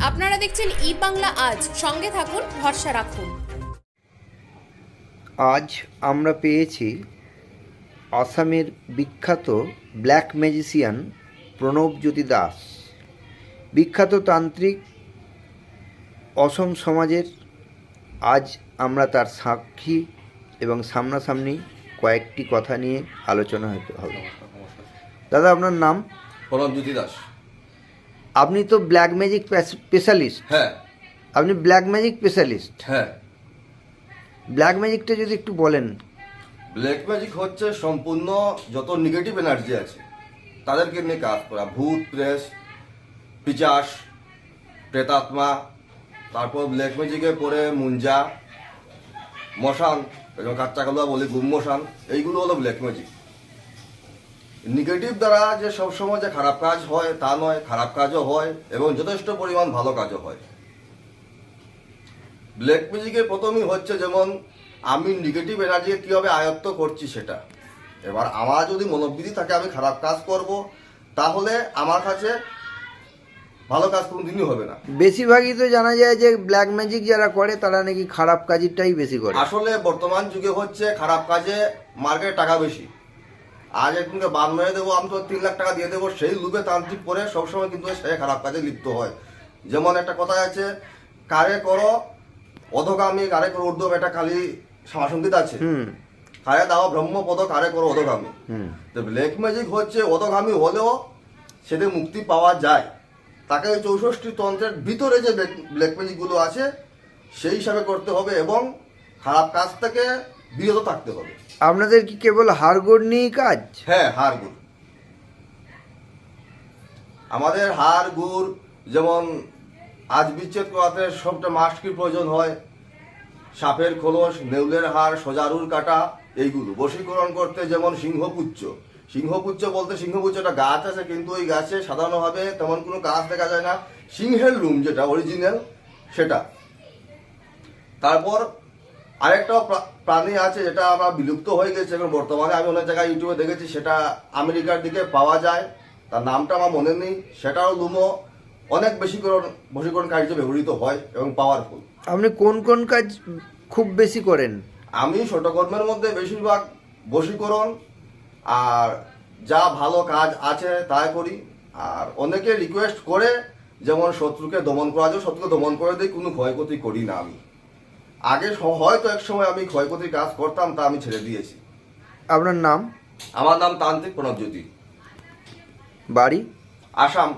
আপনারা দেখছেন ই বাংলা আজ। সঙ্গে থাকুন ভরসা রাখুন। আজ আমরা পেয়েছি আসামের বিখ্যাত ব্ল্যাক ম্যাজিশিয়ান প্রণবজ্যোতি দাস। বিখ্যাত তান্ত্রিক অসম সমাজের। আজ আমরা তার সাক্ষী এবং সামনাসামনি কয়েকটি কথা নিয়ে আলোচনা হতে হবে। দাদা আপনার নাম? প্রণবজ্যোতি দাস। আপনি তো ব্ল্যাক ম্যাজিক স্পেশালিস্ট হ্যাঁ। আপনি ব্ল্যাক ম্যাজিক স্পেশালিস্ট হ্যাঁ। ব্ল্যাক ম্যাজিকটা যদি একটু বলেন। ব্ল্যাক ম্যাজিক হচ্ছে সম্পূর্ণ যত নেগেটিভ এনার্জি আছে তাদেরকে নিয়ে কাজ করা। ভূত প্রেস পিচাস প্রেতাত্মা তারপর ব্ল্যাক ম্যাজিকে পরে মুঞ্জা মশান এবং কাচ্চাকালুয়া বলি গুম মশান এইগুলো হলো ব্ল্যাক ম্যাজিক নেগেটিভ দ্বারা যে সবসময় যে খারাপ কাজ হয় তা নয় খারাপ কাজও হয় এবং যথেষ্ট পরিমাণ ভালো কাজও হয়। ব্ল্যাক ম্যাজিকের প্রথমই হচ্ছে যেমন আমি নেগেটিভ এনার্জিকে কীভাবে আয়ত্ত করছি সেটা। এবার আমার যদি মনোবৃত্তি থাকে আমি খারাপ কাজ করব তাহলে আমার কাছে ভালো কাজ কোনোদিনই হবে না। বেশিরভাগই তো জানা যায় যে ব্ল্যাক ম্যাজিক যারা করে তারা নাকি খারাপ কাজেরটাই বেশি করে। আসলে বর্তমান যুগে হচ্ছে খারাপ কাজে মার্কেটে টাকা বেশি। আজ একজনকে বাদ মেরে দেবো আমি তো তিন লাখ টাকা দিয়ে দেবো সেই লুবে তান্ত্রিক করে সবসময় কিন্তু সে খারাপ কাজে লিপ্ত হয়। যেমন একটা কথা আছে কারে করো অধগামী কারে করো ঊর্ধ্ব এটা খালি সমাসঙ্গীত আছে। হুম। কারে দাও ব্রহ্মপদ কারে করো অধগামী। হুম। তো ব্ল্যাক ম্যাজিক হচ্ছে অধগামী হলেও সেটা মুক্তি পাওয়া যায়। তাকে ওই চৌষট্টি তন্ত্রের ভিতরে যে ব্ল্যাক ম্যাজিকগুলো আছে সেই হিসাবে করতে হবে এবং খারাপ কাজ থেকে বিরত থাকতে হবে। আপনাদের কি কেবল হাড়গোড় নিয়েই কাজ? হ্যাঁ হাড় গুড় আমাদের হাড় গুড় যেমন আজ বিচ্ছেদ করাতে সবটা মাস্কির প্রয়োজন হয় সাপের খোলস নেউলের হাড় সজারুর কাটা এইগুলো। বশীকরণ করতে যেমন সিংহপুচ্ছ। সিংহপুচ্ছ বলতে সিংহপুচ্ছ একটা গাছ আছে কিন্তু ওই গাছে সাধারণভাবে তেমন কোনো গাছ দেখা যায় না। সিংহের রুম যেটা অরিজিনাল সেটা। তারপর আরেকটা প্রা- প্রাণী আছে যেটা আমরা বিলুপ্ত হয়ে গেছে। এখন বর্তমানে আমি অনেক জায়গায় ইউটিউবে দেখেছি সেটা আমেরিকার দিকে পাওয়া যায়। তার নামটা আমার মনে নেই। সেটাও লুমো অনেক বেশিকরণ বশীকরণ কার্যে ব্যবহৃত হয় এবং পাওয়ারফুল আপনি কোন কোন কাজ খুব বেশি করেন? আমি ছোটকর্মের মধ্যে বেশিরভাগ বশীকরণ আর যা ভালো কাজ আছে তাই করি। আর অনেকে রিকোয়েস্ট করে যেমন শত্রুকে দমন করা যায় শত্রুকে দমন করে দিই কোনো ক্ষয়ক্ষতি করি না আমি। আগে হয়তো এক সময় আমি ক্ষয়ক্ষতির কাজ করতাম তা আমি ছেড়ে দিয়েছি। আপনার নাম? আমার নাম তান্ত্রিক প্রণবজ্যোতি বাড়ি? আসাম।